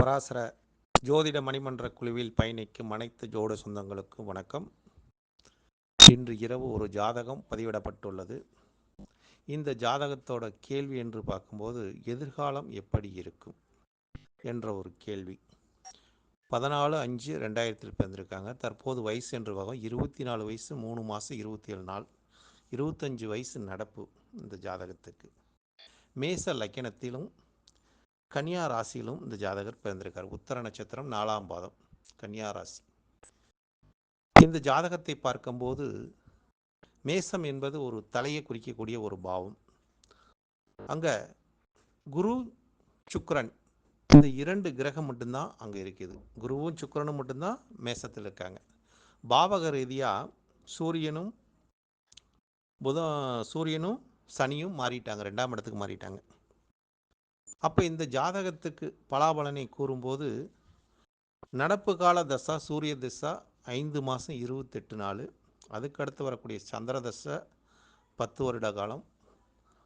பராசர ஜோதிட மணிமன்ற குழுவில் பயணிக்கும் அனைத்து ஜோட சொந்தங்களுக்கும் வணக்கம். இன்று இரவு ஒரு ஜாதகம் பதிவிடப்பட்டுள்ளது. இந்த ஜாதகத்தோட கேள்வி என்று பார்க்கும்போது எதிர்காலம் எப்படி இருக்கும் என்ற ஒரு கேள்வி. பதினாலு அஞ்சு ரெண்டாயிரத்தில் பிறந்திருக்காங்க. தற்போது வயசு என்று வகம் இருபத்தி நாலு வயசு மூணு மாதம் இருபத்தி ஏழு நாள். இருபத்தஞ்சு வயசு நடப்பு இந்த ஜாதகத்துக்கு. மேச லக்கணத்திலும் கன்னியா ராசியிலும் இந்த ஜாதகர் பிறந்திருக்கார். உத்தர நட்சத்திரம் நாலாம் பாதம் கன்னியா ராசி. இந்த ஜாதகத்தை பார்க்கும்போது மேசம் என்பது ஒரு தலையை குறிக்கக்கூடிய ஒரு பாவம். அங்கே குரு சுக்கரன் இந்த இரண்டு கிரகம் மட்டும்தான் அங்கே இருக்குது. குருவும் சுக்கரனும் மட்டும்தான் மேசத்தில் இருக்காங்க. பாவக ரீதியாக சூரியனும் புத சூரியனும் சனியும் மாறிட்டாங்க. ரெண்டாம் இடத்துக்கு மாறிட்டாங்க. அப்போ இந்த ஜாதகத்துக்கு பலாபலனை கூறும்போது நடப்பு கால தசா சூரிய திசா ஐந்து மாதம் இருபத்தெட்டு நாள் அதுக்கடுத்து வரக்கூடிய சந்திர தசை பத்து வருட காலம்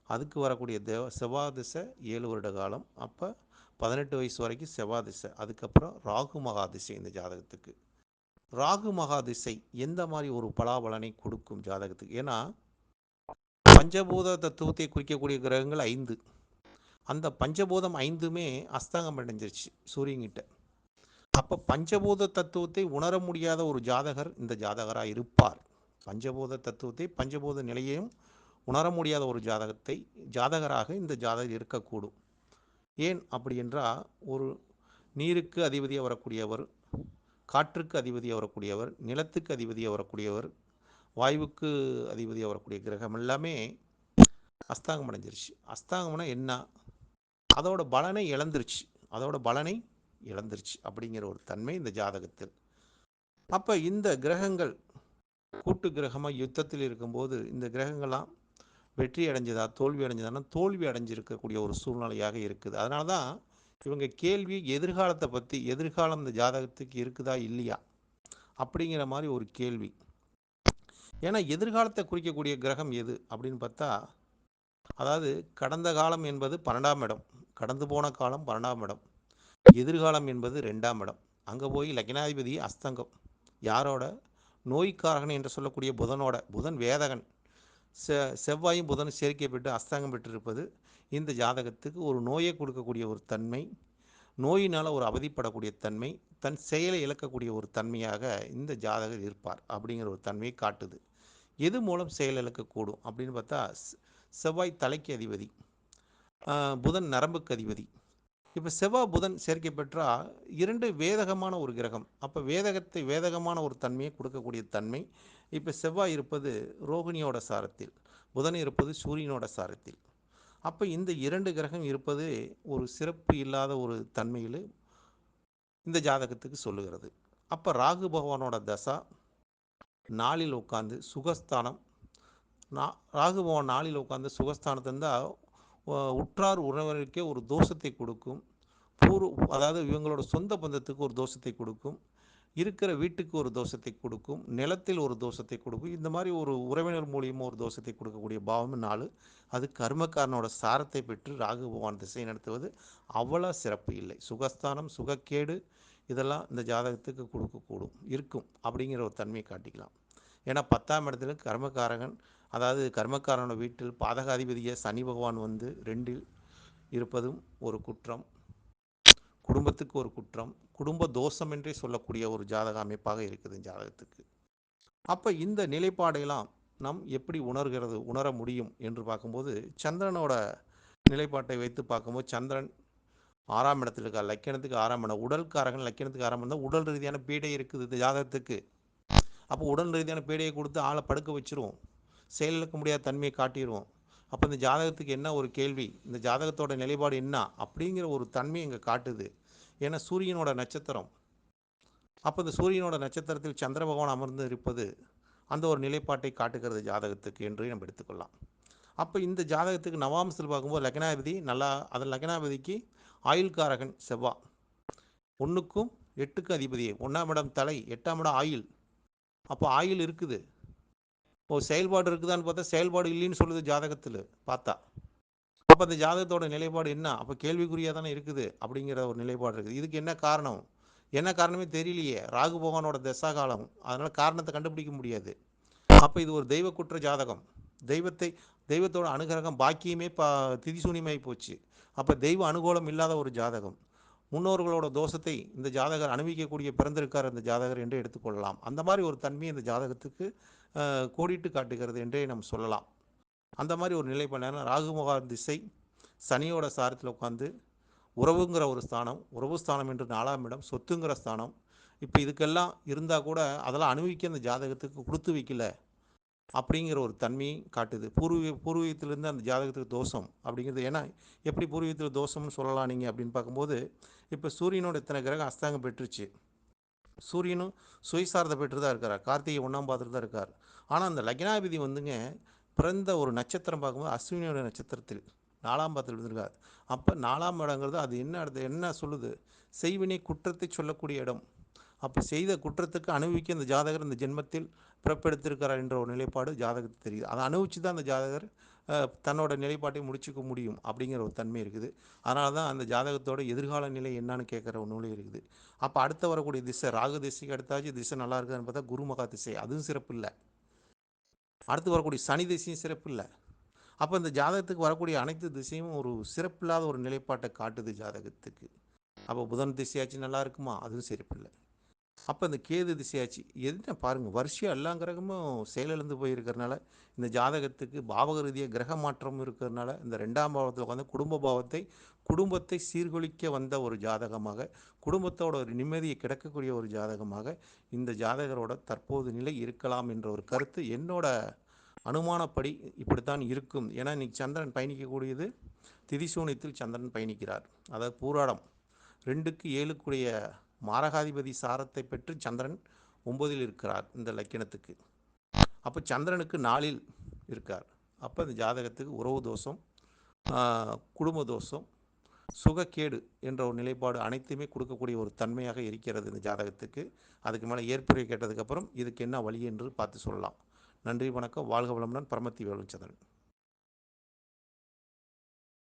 அதுக்கு வரக்கூடிய தேவ செவ்வாய் திசை ஏழு வருட காலம் அப்போ பதினெட்டு வயசு வரைக்கும் செவ்வாய் திசை அதுக்கப்புறம் ராகு மகா திசை இந்த ஜாதகத்துக்கு. ராகு மகா திசை எந்த மாதிரி ஒரு பலாபலனை கொடுக்கும் ஜாதகத்துக்கு? ஏன்னா பஞ்சபூத தத்துவத்தை குறிக்கக்கூடிய கிரகங்கள் ஐந்து. அந்த பஞ்சபூதம் ஐந்துமே அஸ்தங்கம் அடைஞ்சிருச்சு சூரியன்கிட்ட. அப்போ பஞ்சபூத தத்துவத்தை உணர முடியாத ஒரு ஜாதகர் இந்த ஜாதகராக இருப்பார். பஞ்சபூத தத்துவத்தை பஞ்சபூத நிலையையும் உணர முடியாத ஒரு ஜாதகத்தை ஜாதகராக இந்த ஜாதகர் இருக்கக்கூடும். ஏன் அப்படி என்றால் ஒரு நீருக்கு அதிபதியாக வரக்கூடியவர் காற்றுக்கு அதிபதியாக வரக்கூடியவர் நிலத்துக்கு அதிபதியாக வரக்கூடியவர் வாயுவுக்கு அதிபதியாக வரக்கூடிய கிரகம் எல்லாமே அஸ்தாங்கம் அடைஞ்சிருச்சு. அஸ்தாங்கம்னா என்ன? அதோட பலனை இழந்துருச்சு. அதோட பலனை இழந்துருச்சு அப்படிங்கிற ஒரு தன்மை இந்த ஜாதகத்தில். அப்போ இந்த கிரகங்கள் கூட்டு கிரகமாக யுத்தத்தில் இருக்கும்போது இந்த கிரகங்கள்லாம் வெற்றி அடைஞ்சதா தோல்வி அடைஞ்சதானா தோல்வி அடைஞ்சிருக்கக்கூடிய ஒரு சூழ்நிலையாக இருக்குது. அதனால தான் இவங்க கேள்வி எதிர்காலத்தை பற்றி எதிர்காலம் இந்த ஜாதகத்துக்கு இருக்குதா இல்லையா அப்படிங்கிற மாதிரி ஒரு கேள்வி. ஏன்னா எதிர்காலத்தை குறிக்கக்கூடிய கிரகம் எது அப்படின்னு பார்த்தா அதாவது கடந்த காலம் என்பது பன்னெண்டாம் இடம். கடந்து போன காலம் பன்னெண்டாம் இடம். எதிர்காலம் என்பது ரெண்டாம் இடம். அங்கே போய் லக்னாதிபதி அஸ்தங்கம். யாரோட? நோய்க்காரகன் என்று சொல்லக்கூடிய புதனோட. புதன் வேதகன். செ செவ்வாயும் புதனும் சேர்க்கப்பட்டு அஸ்தங்கம் பெற்றிருப்பது இந்த ஜாதகத்துக்கு ஒரு நோயை கொடுக்கக்கூடிய ஒரு தன்மை நோயினால் ஒரு அவதிப்படக்கூடிய தன்மை தன் செயலை இழக்கக்கூடிய ஒரு தன்மையாக இந்த ஜாதகர் இருப்பார் அப்படிங்கிற ஒரு தன்மையை காட்டுது. எது மூலம் செயல் இழக்கக்கூடும் அப்படின்னு பார்த்தா செவ்வாய் தலைக்கு அதிபதி. புதன் நரம்புக்கு அதிபதி. இப்போ செவ்வாய் புதன் சேர்க்கை பெற்றால் இரண்டு வேதகமான ஒரு கிரகம். அப்போ வேதகத்தை வேதகமான ஒரு தன்மையை கொடுக்கக்கூடிய தன்மை. இப்போ செவ்வாய் இருப்பது ரோகிணியோட சாரத்தில். புதன் இருப்பது சூரியனோட சாரத்தில். அப்போ இந்த இரண்டு கிரகம் இருப்பது ஒரு சிறப்பு இல்லாத ஒரு தன்மையில் இந்த ஜாதகத்துக்கு சொல்லுகிறது. அப்போ ராகு பகவானோட தசா நாளில் உட்காந்து சுகஸ்தானம். நா ராகு பகவான் நாளில் உட்காந்து சுகஸ்தானத்தை இருந்தால் உற்றார் உறவினருக்கே ஒரு தோஷத்தை கொடுக்கும். பூர்வ அதாவது இவங்களோட சொந்த பந்தத்துக்கு ஒரு தோஷத்தை கொடுக்கும். இருக்கிற வீட்டுக்கு ஒரு தோஷத்தை கொடுக்கும். நிலத்தில் ஒரு தோஷத்தை கொடுக்கும். இந்த மாதிரி ஒரு உறவினர் மூலியமாக ஒரு தோஷத்தை கொடுக்கக்கூடிய பாவம் நாள் அது கர்மக்காரனோட சாரத்தை பெற்று ராகு பகவான் திசை நடத்துவது அவ்வளோ சிறப்பு இல்லை. சுகஸ்தானம் சுகக்கேடு இதெல்லாம் இந்த ஜாதகத்துக்கு கொடுக்கக்கூடும். இருக்கும். அப்படிங்கிற ஒரு தன்மையை காட்டிக்கலாம். ஏன்னா பத்தாம் இடத்துல கர்மக்காரகன் அதாவது கர்மக்காரனோட வீட்டில் பாதகாதிபதியை சனி பகவான் வந்து ரெண்டில் இருப்பதும் ஒரு குற்றம். குடும்பத்துக்கு ஒரு குற்றம். குடும்ப தோஷம் என்றே சொல்லக்கூடிய ஒரு ஜாதக அமைப்பாக இருக்குது ஜாதகத்துக்கு. அப்போ இந்த நிலைப்பாடையெல்லாம் நாம் எப்படி உணர்கிறது உணர முடியும் என்று பார்க்கும்போது சந்திரனோட நிலைப்பாட்டை வைத்து பார்க்கும்போது சந்திரன் ஆறாம் இடத்துல இருக்கா லக்கணத்துக்கு ஆறாம் இடம். உடல்காரகன் லக்கணத்துக்கு ஆறாம் இடம் உடல் ரீதியான பீடை இருக்குது இந்த ஜாதகத்துக்கு. அப்போ உடல் ரீதியான பீடையை கொடுத்து ஆளை படுக்க வச்சிருவோம். செயலிழக்க முடியாத தன்மையை காட்டிடுவோம். அப்போ இந்த ஜாதகத்துக்கு என்ன ஒரு கேள்வி? இந்த ஜாதகத்தோட நிலைப்பாடு என்ன? அப்படிங்கிற ஒரு தன்மை இங்கே காட்டுது. ஏன்னா சூரியனோட நட்சத்திரம். அப்போ இந்த சூரியனோட நட்சத்திரத்தில் சந்திர பகவான் அமர்ந்து இருப்பது அந்த ஒரு நிலைப்பாட்டை காட்டுகிறது ஜாதகத்துக்கு என்று நம்ம எடுத்துக்கொள்ளலாம். அப்போ இந்த ஜாதகத்துக்கு நவாம்சத்தில் பார்க்கும்போது லக்னாதிபதி நல்லா அதில் லக்னாதிபதிக்கு ஆயுள்காரகன் செவ்வா. ஒன்றுக்கும் எட்டுக்கும் அதிபதி. ஒன்றாம் இடம் தலை எட்டாம் இடம் ஆயில் அப்போ ஆயுள் இருக்குது. ஓ செயல்பாடு இருக்குதான்னு பார்த்தா செயல்பாடு இல்லைன்னு சொல்லுது ஜாதகத்தில் பார்த்தா. அப்போ அந்த ஜாதகத்தோட நிலைப்பாடு என்ன? அப்போ கேள்விக்குறியாக தானே இருக்குது அப்படிங்கிற ஒரு நிலைப்பாடு இருக்குது. இதுக்கு என்ன காரணம்? என்ன காரணமே தெரியலையே. ராகு பகவானோட தசா காலம் அதனால் காரணத்தை கண்டுபிடிக்க முடியாது. அப்போ இது ஒரு தெய்வ குற்ற ஜாதகம். தெய்வத்தை தெய்வத்தோட அனுகிரகம் பாக்கியமே பா திதிசூனியமாகி போச்சு. அப்போ தெய்வ அனுகூலம் இல்லாத ஒரு ஜாதகம். முன்னோர்களோட தோஷத்தை இந்த ஜாதகர் அனுபவிக்கக்கூடிய பிறந்திருக்கார் இந்த ஜாதகர் என்று எடுத்துக்கொள்ளலாம். அந்த மாதிரி ஒரு தன்மை இந்த ஜாதகத்துக்கு கோடிட்டு காட்டுகிறது என்றே நம்ம சொல்லலாம். அந்த மாதிரி ஒரு நிலை பண்ண ராகு திசை சனியோட சாரத்தில் உட்காந்து உறவுங்கிற ஒரு ஸ்தானம் உறவு ஸ்தானம் என்று நாலாம் இடம் சொத்துங்கிற ஸ்தானம் இப்போ இதுக்கெல்லாம் இருந்தால் கூட அதெல்லாம் அனுபவிக்க அந்த ஜாதகத்துக்கு கொடுத்து வைக்கல அப்படிங்கிற ஒரு தன்மையை காட்டுது. பூர்வீக பூர்வீகத்திலேருந்து அந்த ஜாதகத்துக்கு தோஷம் அப்படிங்கிறது ஏன்னா எப்படி பூர்வீகத்தில் தோஷம்னு சொல்லலாம் நீங்கள் அப்படின்னு பார்க்கும்போது இப்போ சூரியனோட இத்தனை கிரகம் அஸ்தாங்கம் பெற்றுச்சு. சூரியனும் சுயசாரத பெற்று தான் இருக்கார்? கார்த்திகை ஒன்றாம் பாதத்தில் தான் இருக்கார். ஆனால் அந்த லக்னாதிபதி வந்துங்க பிறந்த ஒரு நட்சத்திரம் பார்க்கும்போது அஸ்வினியோட நட்சத்திரத்தில் நாலாம் பாதத்தில் இருந்திருக்கார் அப்போ நாலாம் இடங்கிறது அது என்ன இடத்து என்ன சொல்லுது? செய்வினை குற்றத்தை சொல்லக்கூடிய இடம். அப்போ செய்த குற்றத்துக்கு அனுபவிக்க இந்த ஜாதகர் இந்த ஜென்மத்தில் பிறப்பெடுத்திருக்கிறார் என்ற ஒரு நிலைப்பாடு ஜாதகத்துக்கு தெரியுது. அதை அனுபவிச்சு தான் அந்த ஜாதகர் தன்னோட நிலைப்பாட்டை முடிச்சுக்க முடியும் அப்படிங்கிற ஒரு தன்மை இருக்குது. அதனால தான் அந்த ஜாதகத்தோட எதிர்கால நிலை என்னன்னு கேட்குற ஒரு நூலே இருக்குது. அப்போ அடுத்து வரக்கூடிய திசை ராகு திசைக்கு அடுத்தாச்சு திசை நல்லா இருக்குதுன்னு பார்த்தா குருமகா திசை அதுவும் சிறப்பு இல்லை. அடுத்து வரக்கூடிய சனி திசையும் சிறப்பு இல்லை. அப்போ இந்த ஜாதகத்துக்கு வரக்கூடிய அனைத்து திசையும் ஒரு சிறப்பில்லாத ஒரு நிலைப்பாட்டை காட்டுது ஜாதகத்துக்கு. அப்போ புதன் திசையாச்சும் நல்லா இருக்குமா? அதுவும் சிறப்பு இல்லை. அப்போ இந்த கேது திசையாச்சு. எதுனா பாருங்கள் வருஷம் எல்லா கிரகமும் செயலிழந்து போயிருக்கிறனால இந்த ஜாதகத்துக்கு பாவக ரீதியாக கிரக மாற்றம் இருக்கிறனால இந்த ரெண்டாம் பாவத்தில் உட்காந்து குடும்ப பாவத்தை குடும்பத்தை சீர்குலிக்க வந்த ஒரு ஜாதகமாக குடும்பத்தோட ஒரு நிம்மதியை கிடக்கக்கூடிய ஒரு ஜாதகமாக இந்த ஜாதகரோட தற்போது நிலை இருக்கலாம் என்ற ஒரு கருத்து என்னோட அனுமானப்படி இப்படித்தான் இருக்கும். ஏன்னா இன்னைக்கு சந்திரன் பயணிக்கக்கூடியது திதிசூனியத்தில் சந்திரன் பயணிக்கிறார். அதாவது பூராடம் ரெண்டுக்கு ஏழுக்குடைய மாரகாதிபதி சாரத்தை பெற்று சந்திரன் ஒம்பதில் இருக்கிறார் இந்த லக்கினத்துக்கு. அப்போ சந்திரனுக்கு நாளில் இருக்கார். அப்போ இந்த ஜாதகத்துக்கு உறவு தோஷம் குடும்ப தோஷம் சுகக்கேடு என்ற ஒரு நிலைப்பாடு அனைத்துமே கொடுக்கக்கூடிய ஒரு தன்மையாக இருக்கிறது இந்த ஜாதகத்துக்கு. அதுக்கு மேலே ஏற்புரை கேட்டதுக்கப்புறம் இதுக்கு என்ன வழி என்று பார்த்து சொல்லலாம். நன்றி வணக்கம். வாழ்க வளமுடன் பரமத்தி வேலுச்சந்திரன்.